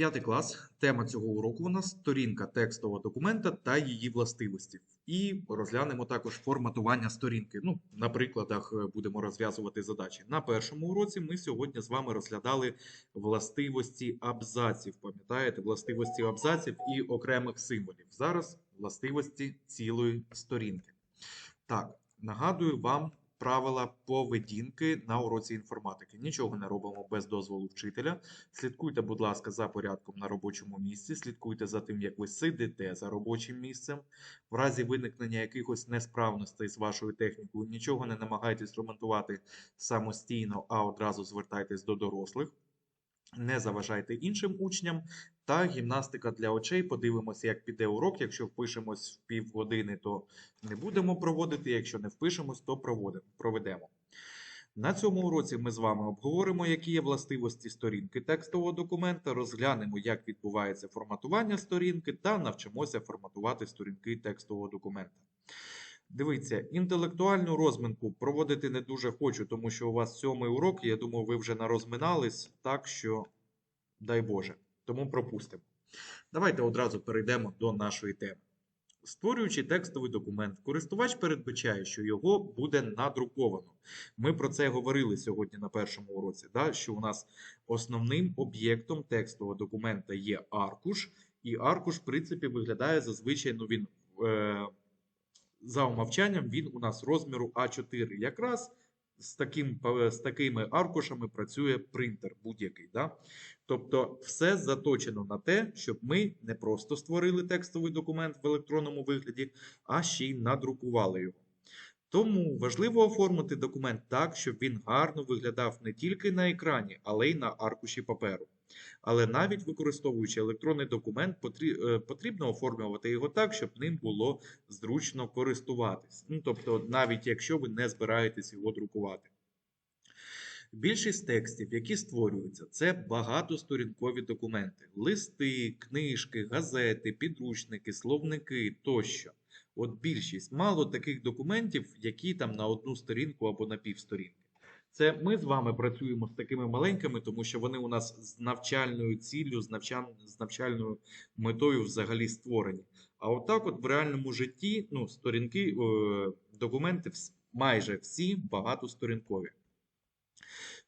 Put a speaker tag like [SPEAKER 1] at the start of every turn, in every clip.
[SPEAKER 1] П'ятий клас. Тема цього уроку у нас сторінка текстового документа та її властивості. І розглянемо також форматування сторінки. Ну, на прикладах е, будемо розв'язувати задачі. На першому уроці ми сьогодні з вами розглядали властивості абзаців. Пам'ятаєте, властивості абзаців і окремих символів. Зараз властивості цілої сторінки. Так, нагадую вам правила поведінки на уроці інформатики. Нічого не робимо без дозволу вчителя. Слідкуйте, будь ласка, за порядком на робочому місці. Слідкуйте за тим, як ви сидите за робочим місцем. В разі виникнення якихось несправностей з вашою технікою, нічого не намагайтесь ремонтувати самостійно, а одразу звертайтесь до дорослих. Не заважайте іншим учням та гімнастика для очей. Подивимося, як піде урок. Якщо впишемось в півгодини, то не будемо проводити. Якщо не впишемось, то проведемо. На цьому уроці ми з вами обговоримо, які є властивості сторінки текстового документа, розглянемо, як відбувається форматування сторінки, та навчимося форматувати сторінки текстового документа. Дивіться, інтелектуальну розминку проводити не дуже хочу, тому що у вас сьомий урок, і я думаю, ви вже нарозминались, так що дай Боже. Тому пропустимо. Давайте одразу перейдемо до нашої теми. Створюючи текстовий документ, користувач передбачає, що його буде надруковано. Ми про це говорили сьогодні на першому уроці, да? що у нас основним об'єктом текстового документа є аркуш, і аркуш, в принципі, виглядає зазвичай, ну він е, за умовчанням, він у нас розміру А4. Якраз з, таким, з такими аркушами працює принтер будь-який. Да? Тобто, все заточено на те, щоб ми не просто створили текстовий документ в електронному вигляді, а ще й надрукували його. Тому важливо оформити документ так, щоб він гарно виглядав не тільки на екрані, але й на аркуші паперу. Але навіть використовуючи електронний документ, е, потрібно оформлювати його так, щоб ним було зручно користуватись. Ну, тобто, навіть якщо ви не збираєтесь його друкувати. Більшість текстів, які створюються, це багатосторінкові документи: листи, книжки, газети, підручники, словники тощо. От більшість мало таких документів, які там на одну сторінку або на півсторінки. Це ми з вами працюємо з такими маленькими, тому що вони у нас з навчальною ціллю, з, навчан... з навчальною метою взагалі створені. А отак, от в реальному житті, ну, сторінки, е, документи майже всі багатосторінкові.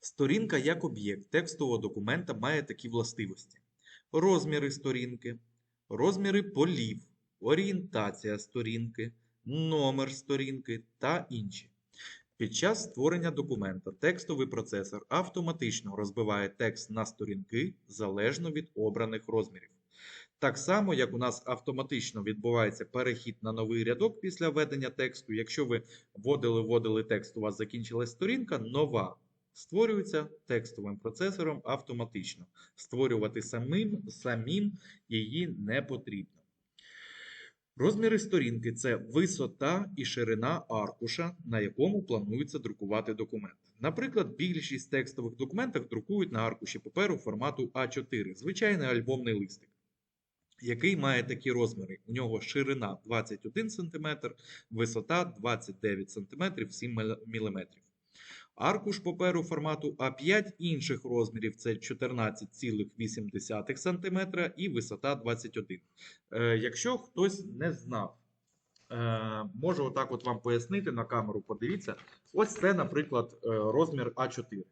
[SPEAKER 1] Сторінка як об'єкт текстового документа має такі властивості: розміри сторінки, розміри полів, орієнтація сторінки, номер сторінки та інші. Під час створення документа текстовий процесор автоматично розбиває текст на сторінки залежно від обраних розмірів. Так само, як у нас автоматично відбувається перехід на новий рядок після введення тексту. Якщо ви вводили-вводили текст, у вас закінчилась сторінка, нова створюється текстовим процесором автоматично. Створювати самим, самим її не потрібно. Розміри сторінки це висота і ширина аркуша, на якому планується друкувати документ. Наприклад, більшість текстових документів друкують на аркуші паперу формату А4, звичайний альбомний листик, який має такі розміри. У нього ширина 21 см, висота 29 см 7 мм. Аркуш паперу формату А5 інших розмірів це 14,8 см і висота 21 Е, Якщо хтось не знав, е, можу отак от вам пояснити на камеру, подивіться. Ось це, наприклад, е, розмір А4.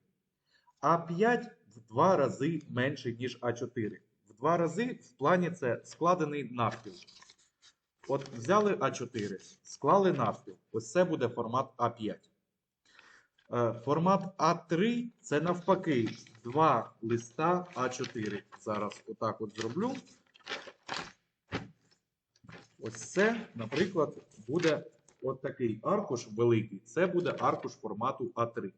[SPEAKER 1] А5 в два рази менший, ніж А4. В два рази в плані це складений навпіл. От взяли А4, склали навпіл. Ось це буде формат А5. Е, Формат А3 це навпаки два листа А4. Зараз отак от зроблю. Ось це, наприклад, буде от такий аркуш великий. Це буде аркуш формату А3.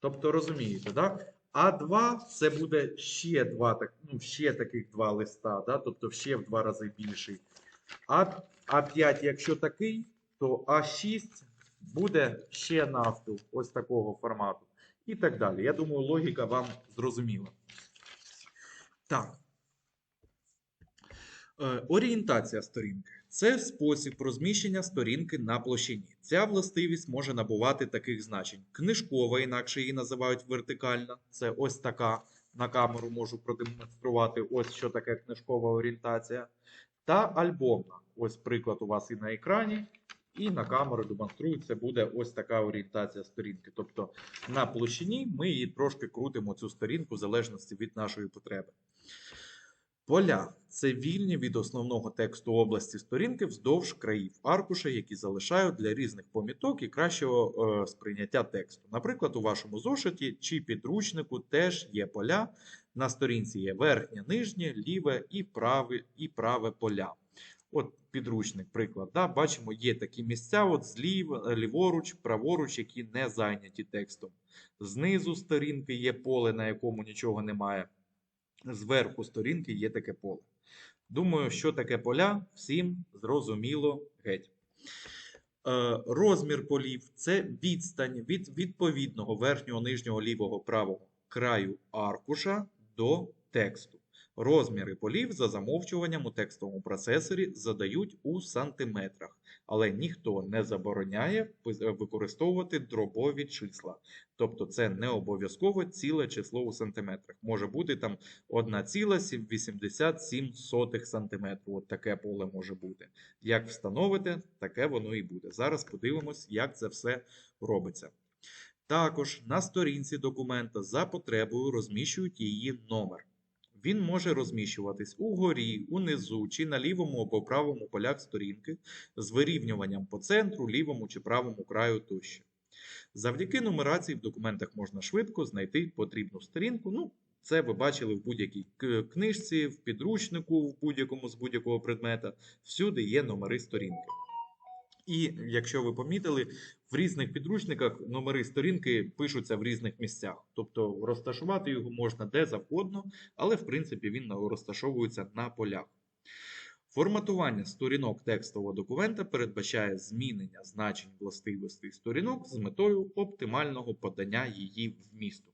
[SPEAKER 1] Тобто, розумієте, да? А2 це буде ще два, так, ну, ще таких два листа, да? тобто ще в два рази більший. А, А5, якщо такий, то А6 буде ще навпіл ось такого формату. І так далі. Я думаю, логіка вам зрозуміла. Так. Е, Орієнтація сторінки це спосіб розміщення сторінки на площині. Ця властивість може набувати таких значень: книжкова, інакше її називають вертикальна, це ось така на камеру можу продемонструвати, ось що таке книжкова орієнтація. Та альбомна. Ось приклад у вас і на екрані, і на камеру демонструється буде ось така орієнтація сторінки. Тобто на площині ми її трошки крутимо цю сторінку в залежності від нашої потреби. Поля це вільні від основного тексту області сторінки вздовж країв аркуша, які залишають для різних поміток і кращого е, сприйняття тексту. Наприклад, у вашому зошиті чи підручнику теж є поля. На сторінці є верхнє, нижнє, ліве і праве, і праве поля. От підручник, приклад. Да? Бачимо, є такі місця, от зліва, ліворуч, праворуч, які не зайняті текстом. Знизу сторінки є поле, на якому нічого немає. Зверху сторінки є таке поле. Думаю, що таке поля, всім зрозуміло геть. Е, Розмір полів це відстань від відповідного верхнього, нижнього, лівого, правого краю аркуша до тексту. Розміри полів за замовчуванням у текстовому процесорі задають у сантиметрах, але ніхто не забороняє використовувати дробові числа. Тобто це не обов'язково ціле число у сантиметрах. Може бути там 1,87 см. От таке поле може бути. Як встановите, таке воно і буде. Зараз подивимось, як це все робиться. Також на сторінці документа за потребою розміщують її номер. Він може розміщуватись угорі, унизу чи на лівому або правому полях сторінки з вирівнюванням по центру, лівому чи правому краю тощо. Завдяки нумерації в документах можна швидко знайти потрібну сторінку. Ну, це ви бачили в будь-якій книжці, в підручнику, в будь-якому з будь-якого предмета. Всюди є номери сторінки. І якщо ви помітили, в різних підручниках номери сторінки пишуться в різних місцях. Тобто розташувати його можна де завгодно, але в принципі він розташовується на полях. Форматування сторінок текстового документа передбачає змінення значень властивостей сторінок з метою оптимального подання її вмісту.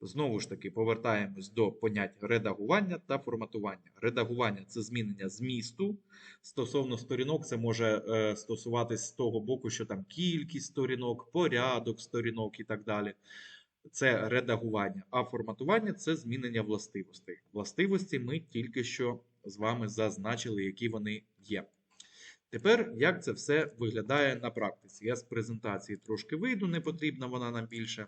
[SPEAKER 1] Знову ж таки, повертаємось до понять редагування та форматування. Редагування це змінення змісту. Стосовно сторінок, це може е, стосуватись з того боку, що там кількість сторінок, порядок сторінок і так далі. Це редагування. А форматування це змінення властивостей. Властивості ми тільки що з вами зазначили, які вони є. Тепер, як це все виглядає на практиці? Я з презентації трошки вийду, не потрібна вона нам більше.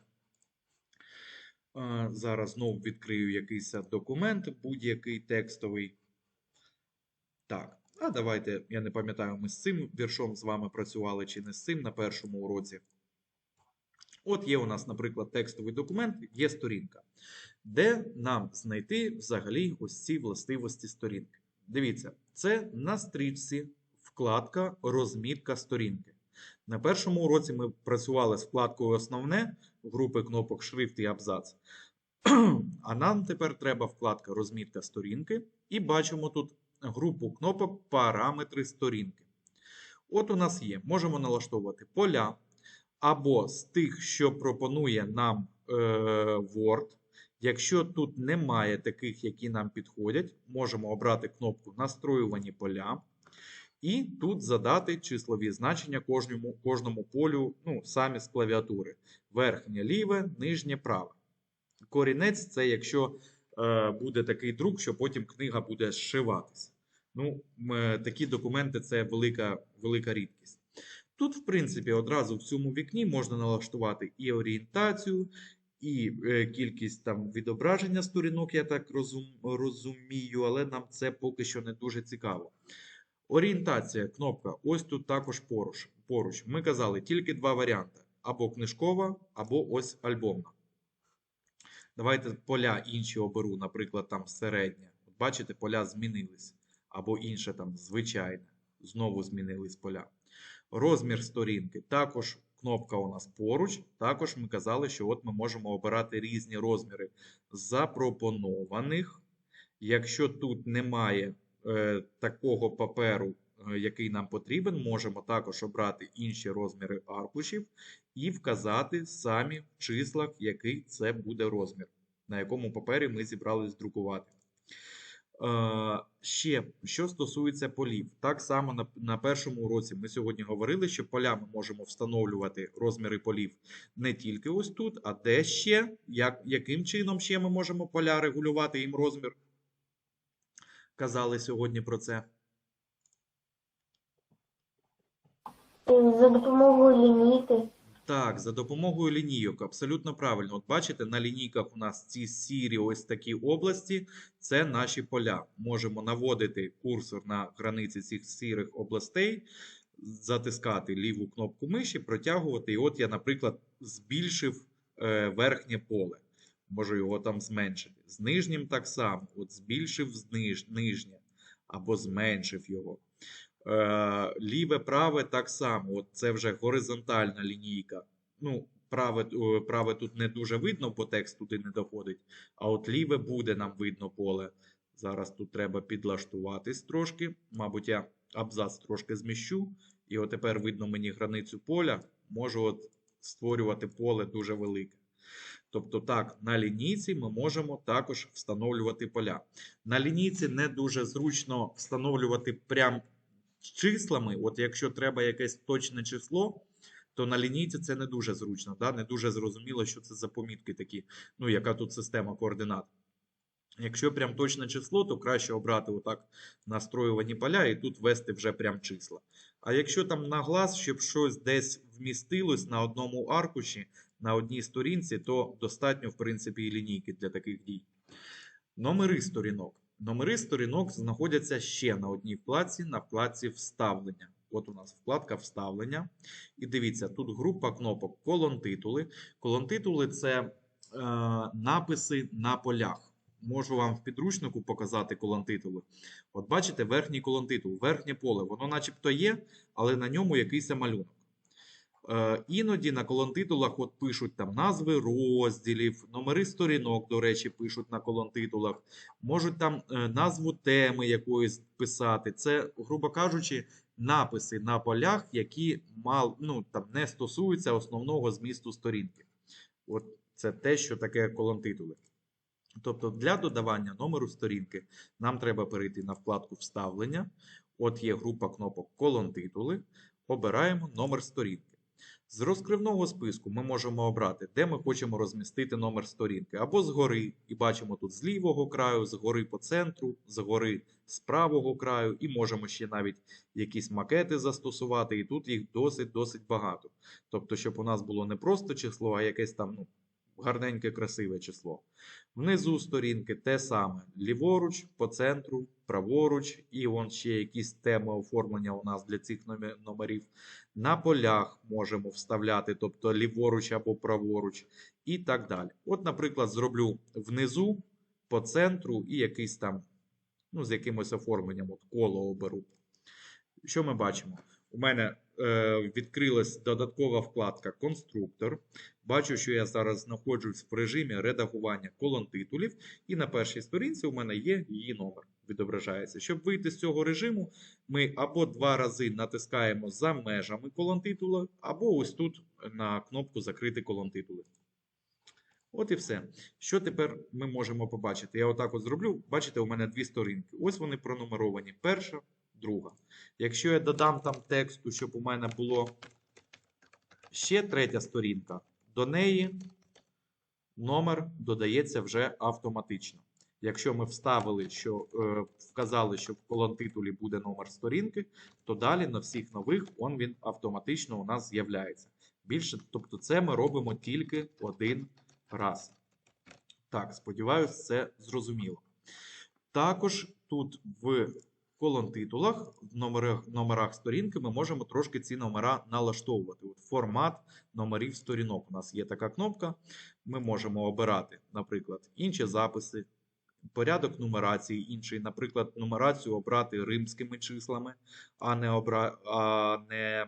[SPEAKER 1] Зараз знову відкрию якийсь документ, будь-який текстовий. Так, а давайте, я не пам'ятаю, ми з цим віршом з вами працювали чи не з цим на першому уроці. От є у нас, наприклад, текстовий документ, є сторінка, де нам знайти взагалі ось ці властивості сторінки. Дивіться, це на стрічці вкладка Розмітка сторінки. На першому уроці ми працювали з вкладкою Основне групи кнопок Шрифт і абзац. А нам тепер треба вкладка Розмітка сторінки. І бачимо тут групу кнопок Параметри сторінки. От у нас є. Можемо налаштовувати поля або з тих, що пропонує нам е, Word. Якщо тут немає таких, які нам підходять, можемо обрати кнопку Настроювані поля. І тут задати числові значення кожному, кожному полю ну, самі з клавіатури. Верхнє ліве, нижнє праве. Корінець це якщо е, буде такий друк, що потім книга буде зшиватися. Ну, е, такі документи це велика, велика рідкість. Тут, в принципі, одразу в цьому вікні можна налаштувати і орієнтацію, і е, кількість там відображення сторінок, я так розум, розумію, але нам це поки що не дуже цікаво. Орієнтація, кнопка, ось тут також поруч. поруч. Ми казали тільки два варіанти: або книжкова, або ось альбомна. Давайте поля інші оберу, наприклад, там середнє. От бачите, поля змінились. Або інше там звичайне. Знову змінились поля. Розмір сторінки. Також кнопка у нас поруч. Також ми казали, що от ми можемо обирати різні розміри запропонованих. Якщо тут немає такого паперу, е, який нам потрібен, можемо також обрати інші розміри аркушів і вказати самі в числах, який це буде розмір, на якому папері ми зібрались друкувати. Е, ще, що стосується полів, так само на, першому уроці ми сьогодні говорили, що поля ми можемо встановлювати розміри полів не тільки ось тут, а де ще, як, яким чином ще ми можемо поля регулювати їм розмір. Казали сьогодні про це.
[SPEAKER 2] За допомогою лінійки.
[SPEAKER 1] Так, за допомогою лінійок, абсолютно правильно. От бачите, на лінійках у нас ці сірі ось такі області, це наші поля. Можемо наводити курсор на границі цих сірих областей, затискати ліву кнопку миші, протягувати. І от я, наприклад, збільшив е, верхнє поле. Можу його там зменшити. З нижнім так само. От збільшив зниж, нижнє або зменшив його. Е, Ліве, праве так само. От це вже горизонтальна лінійка. Ну, праве, праве тут не дуже видно, бо текст туди не доходить. А от ліве буде нам видно поле. Зараз тут треба підлаштуватись трошки. Мабуть, я абзац трошки зміщу. І от тепер видно мені границю поля. Можу от створювати поле дуже велике. Тобто, так, на лінійці ми можемо також встановлювати поля. На лінійці не дуже зручно встановлювати прям числами. От якщо треба якесь точне число, то на лінійці це не дуже зручно. Да? Не дуже зрозуміло, що це за помітки такі, ну, яка тут система координат. Якщо прям точне число, то краще обрати отак настроювані поля і тут ввести вже прям числа. А якщо там на глаз, щоб щось десь вмістилось на одному аркуші, на одній сторінці, то достатньо, в принципі, і лінійки для таких дій. Номери сторінок. Номери сторінок знаходяться ще на одній вкладці, на вкладці вставлення. От у нас вкладка вставлення. І дивіться, тут група кнопок колон-титули. Колон-титули це е, написи на полях. Можу вам в підручнику показати колон-титули. От бачите, верхній колон-титул, верхнє поле, воно начебто є, але на ньому якийсь малюнок. Е, Іноді на колонтитулах от пишуть там назви розділів, номери сторінок, до речі, пишуть на колонтитулах, можуть там е, назву теми якоїсь писати. Це, грубо кажучи, написи на полях, які мал, ну, там, не стосуються основного змісту сторінки. От це те, що таке колонтитули. Тобто для додавання номеру сторінки нам треба перейти на вкладку Вставлення. От є група кнопок колонтитули. Обираємо номер сторінки. З розкривного списку ми можемо обрати, де ми хочемо розмістити номер сторінки, або згори, і бачимо тут з лівого краю, згори по центру, згори з правого краю, і можемо ще навіть якісь макети застосувати, і тут їх досить-досить багато. Тобто, щоб у нас було не просто число, а якесь там ну, гарненьке, красиве число. Внизу сторінки те саме: ліворуч, по центру, праворуч, і вон ще якісь теми оформлення у нас для цих номерів. На полях можемо вставляти, тобто ліворуч або праворуч, і так далі. От, наприклад, зроблю внизу, по центру і якийсь там, ну, з якимось оформленням, от коло оберу. Що ми бачимо? У мене е, відкрилась додаткова вкладка Конструктор. Бачу, що я зараз знаходжусь в режимі редагування колон титулів, і на першій сторінці у мене є її номер. Відображається. Щоб вийти з цього режиму, ми або два рази натискаємо за межами колон титула, або ось тут на кнопку Закрити колон титули. От і все. Що тепер ми можемо побачити? Я отак от зроблю. Бачите, у мене дві сторінки. Ось вони пронумеровані. Перша, друга. Якщо я додам там тексту, щоб у мене було ще третя сторінка, до неї номер додається вже автоматично. Якщо ми вставили, що е, вказали, що в колон титулі буде номер сторінки, то далі на всіх нових он він автоматично у нас з'являється. Більше, тобто, це ми робимо тільки один раз. Так, сподіваюся, це зрозуміло. Також тут в колон титулах, в номерах, номерах сторінки, ми можемо трошки ці номера налаштовувати. От формат номерів сторінок. У нас є така кнопка. Ми можемо обирати, наприклад, інші записи, порядок нумерації інший. Наприклад, нумерацію обрати римськими числами, а не, обра... а не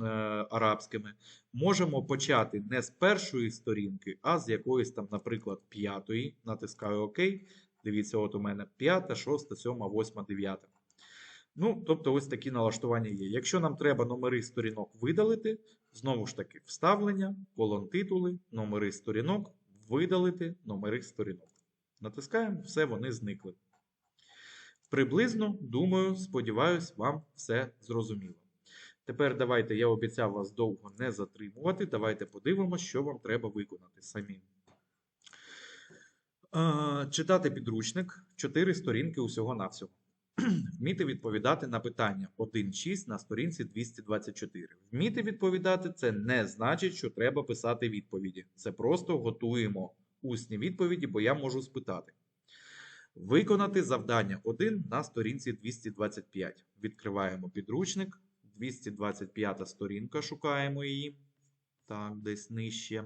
[SPEAKER 1] е, арабськими. Можемо почати не з першої сторінки, а з якоїсь там, наприклад, п'ятої. Натискаю ОК. Дивіться, от у мене п'ята, шоста, сьома, восьма, дев'ята. Ну, тобто, ось такі налаштування є. Якщо нам треба номери сторінок видалити, знову ж таки, вставлення, колон титули, номери сторінок, видалити номери сторінок. Натискаємо, все, вони зникли. Приблизно, думаю, сподіваюсь, вам все зрозуміло. Тепер давайте, я обіцяв вас довго не затримувати. Давайте подивимося, що вам треба виконати самі. Е, Читати підручник, 4 сторінки усього-навсього. Вміти відповідати на питання 1.6 на сторінці 224. Вміти відповідати це не значить, що треба писати відповіді. Це просто готуємо усні відповіді, бо я можу спитати. Виконати завдання 1 на сторінці 225. Відкриваємо підручник. 225 сторінка, шукаємо її. Так, десь нижче.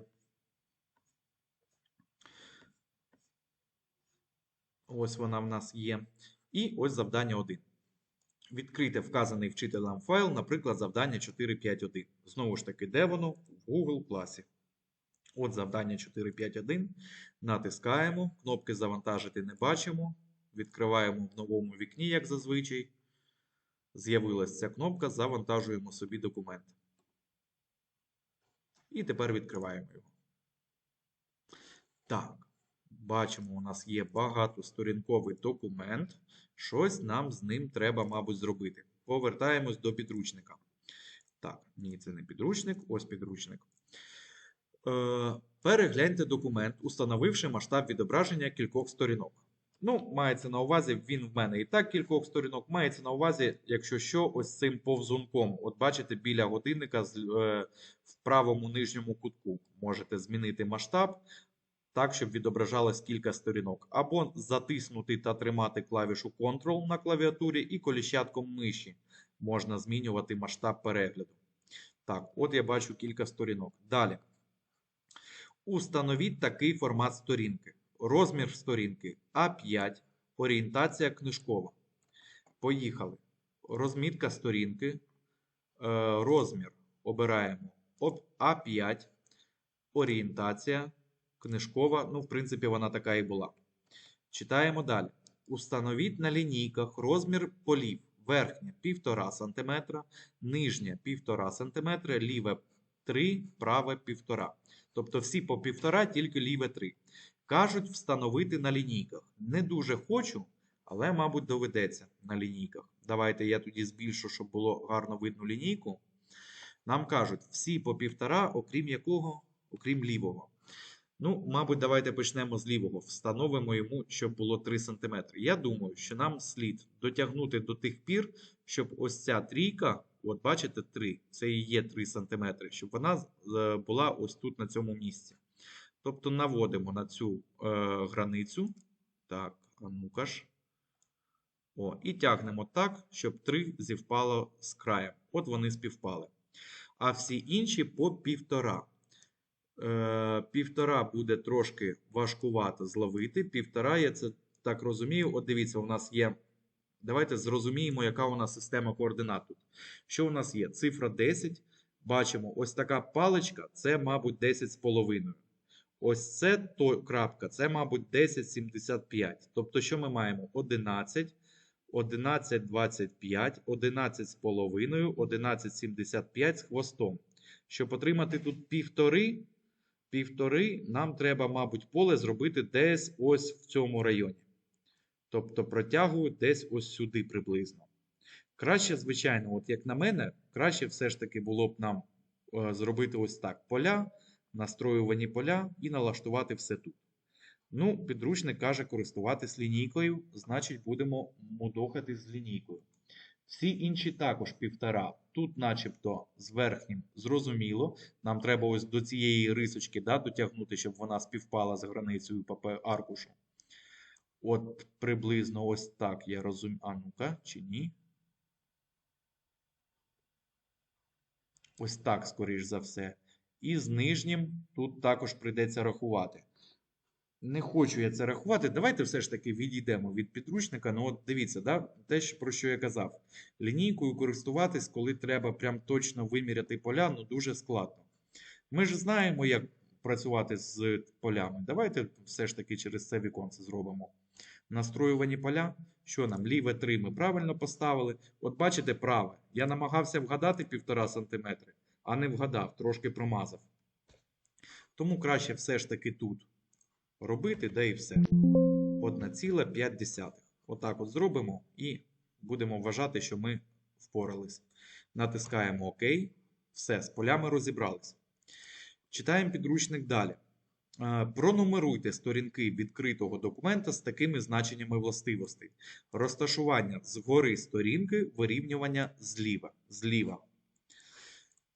[SPEAKER 1] Ось вона в нас є. І ось завдання 1. Відкрити вказаний вчителем файл, наприклад, завдання 451. Знову ж таки, де воно? В Google класі. От завдання 451. Натискаємо. Кнопки завантажити не бачимо. Відкриваємо в новому вікні, як зазвичай. З'явилася ця кнопка. Завантажуємо собі документ. І тепер відкриваємо його. Так. Бачимо, у нас є багатосторінковий документ. Щось нам з ним треба, мабуть, зробити. Повертаємось до підручника. Так, ні, це не підручник, ось підручник. Е, перегляньте документ, установивши масштаб відображення кількох сторінок. Ну, мається на увазі, він в мене і так кількох сторінок. Мається на увазі, якщо що, ось цим повзунком. От бачите, біля годинника е, в правому нижньому кутку можете змінити масштаб так, щоб відображалось кілька сторінок. Або затиснути та тримати клавішу Ctrl на клавіатурі і коліщатком миші можна змінювати масштаб перегляду. Так, от я бачу кілька сторінок. Далі. Установіть такий формат сторінки. Розмір сторінки А5, орієнтація книжкова. Поїхали. Розмітка сторінки. Е, Розмір обираємо А5, орієнтація книжкова. Ну, в принципі, вона така і була. Читаємо далі. Установіть на лінійках розмір полів. Верхнє 1,5 см, нижнє 1,5 см, ліве 3, праве 1,5. Тобто всі по 1,5, тільки ліве 3. Кажуть встановити на лінійках. Не дуже хочу, але, мабуть, доведеться на лінійках. Давайте я тоді збільшу, щоб було гарно видно лінійку. Нам кажуть, всі по 1,5, окрім якого? Окрім лівого. Ну, мабуть, давайте почнемо з лівого. Встановимо йому, щоб було 3 см. Я думаю, що нам слід дотягнути до тих пір, щоб ось ця трійка, от бачите, 3, це і є 3 см, щоб вона е, була ось тут на цьому місці. Тобто наводимо на цю е, границю. Так, а ну-ка ж. О, і тягнемо так, щоб 3 зівпало з краєм. От вони співпали. А всі інші по півтора. Е, півтора буде трошки важкувато зловити. Півтора, я це так розумію. От дивіться, у нас є. Давайте зрозуміємо, яка у нас система координат тут. Що у нас є? Цифра 10. Бачимо, ось така паличка це, мабуть, 10 з половиною. Ось це то крапка, це, мабуть, 10,75. Тобто, що ми маємо? 11, 11,25, 11 з половиною, 11,75 з хвостом. Щоб отримати тут півтори, півтори, нам треба, мабуть, поле зробити десь ось в цьому районі. Тобто протягую десь ось сюди приблизно. Краще, звичайно, от як на мене, краще все ж таки було б нам е, зробити ось так: поля, настроювані поля і налаштувати все тут. Ну, підручник каже користуватись лінійкою, значить, будемо мудохати з лінійкою. Всі інші також півтора. Тут, начебто, з верхнім зрозуміло. Нам треба ось до цієї рисочки да, дотягнути, щоб вона співпала з границею аркушу. От приблизно ось так я розумію. А ну-ка, чи ні? Ось так, скоріш за все. І з нижнім тут також прийдеться рахувати. Не хочу я це рахувати. Давайте все ж таки відійдемо від підручника. Ну, от дивіться, да? те, про що я казав. Лінійкою користуватись, коли треба прям точно виміряти поля, ну дуже складно. Ми ж знаємо, як працювати з полями. Давайте все ж таки через це віконце зробимо. Настроювані поля. Що нам? Ліве 3 ми правильно поставили. От бачите, праве. Я намагався вгадати 1,5 см, а не вгадав, трошки промазав. Тому краще все ж таки тут робити, да і все. 1,5. Отак от зробимо і будемо вважати, що ми впорались. Натискаємо ОК. Все, з полями розібрались. Читаємо підручник далі. Е, Пронумеруйте сторінки відкритого документа з такими значеннями властивостей. Розташування згори сторінки, вирівнювання зліва. зліва.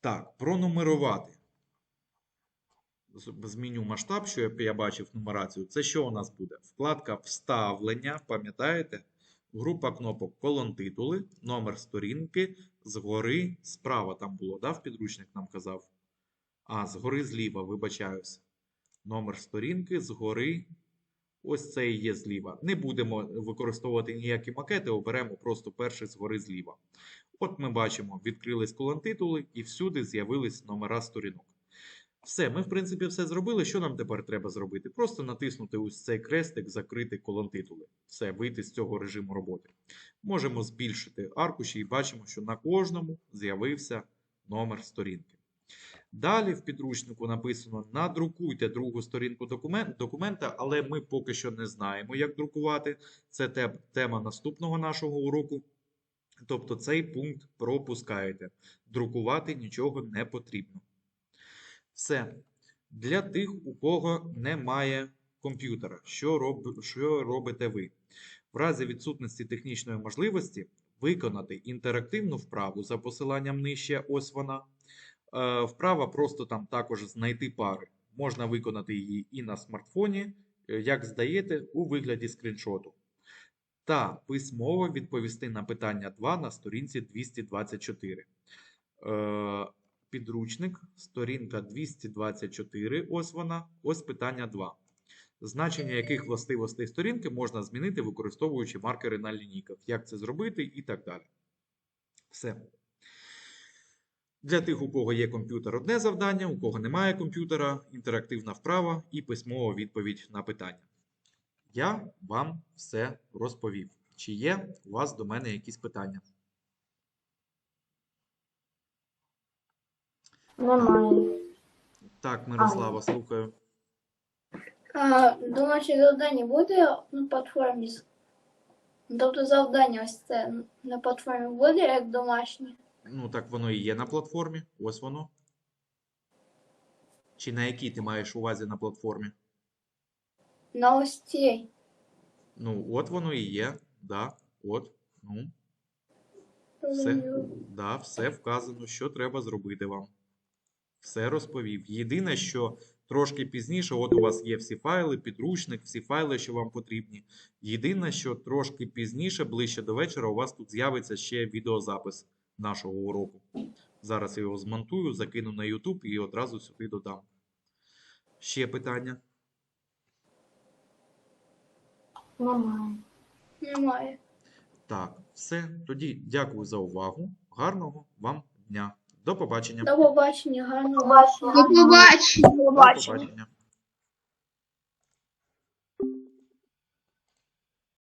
[SPEAKER 1] Так, пронумерувати. Зміню масштаб, що я, бачив нумерацію. Це що у нас буде? Вкладка Вставлення, пам'ятаєте? Група кнопок колон-титули, номер сторінки, згори, справа там було, да, в підручник нам казав. А, згори зліва, вибачаюся. Номер сторінки, згори. Ось це і є зліва. Не будемо використовувати ніякі макети, оберемо просто перший згори зліва. От ми бачимо, відкрились колон-титули і всюди з'явились номера сторінок. Все, ми, в принципі, все зробили. Що нам тепер треба зробити? Просто натиснути ось цей крестик, закрити колон-титули. Все, вийти з цього режиму роботи. Можемо збільшити аркуші і бачимо, що на кожному з'явився номер сторінки. Далі в підручнику написано: надрукуйте другу сторінку документ, документа, але ми поки що не знаємо, як друкувати. Це те- тема наступного нашого уроку. Тобто цей пункт пропускаєте. Друкувати нічого не потрібно. Все. Для тих, у кого немає комп'ютера, що, роб... що робите ви? В разі відсутності технічної можливості виконати інтерактивну вправу за посиланням нижче, ось вона. Е, Вправа просто там також знайти пари. Можна виконати її і на смартфоні, е, як здаєте, у вигляді скріншоту. Та письмово відповісти на питання 2 на сторінці 224. Е, Підручник, сторінка 224, ось вона, ось питання 2. Значення яких властивостей сторінки можна змінити, використовуючи маркери на лінійках. Як це зробити і так далі. Все. Для тих, у кого є комп'ютер, одне завдання, у кого немає комп'ютера, інтерактивна вправа і письмова відповідь на питання. Я вам все розповів. Чи є у вас до мене якісь питання?
[SPEAKER 2] Немає.
[SPEAKER 1] Так, Мирослава, слухаю.
[SPEAKER 3] А, домашнє завдання буде на платформі? Тобто завдання ось це на платформі буде як домашнє?
[SPEAKER 1] Ну, так воно і є на платформі. Ось воно. Чи на якій ти маєш увазі на платформі?
[SPEAKER 3] На ось цій.
[SPEAKER 1] Ну, от воно і є. Да, от. Ну, все. Да, все вказано, що треба зробити вам. Все розповів. Єдине, що трошки пізніше, от у вас є всі файли, підручник, всі файли, що вам потрібні. Єдине, що трошки пізніше, ближче до вечора, у вас тут з'явиться ще відеозапис нашого уроку. Зараз я його змонтую, закину на YouTube і одразу сюди додам. Ще питання?
[SPEAKER 2] Немає.
[SPEAKER 3] Немає.
[SPEAKER 1] Так, все. Тоді дякую за увагу. Гарного вам дня. До побачення.
[SPEAKER 3] До побачення, гарного. До побачення.
[SPEAKER 1] До побачення.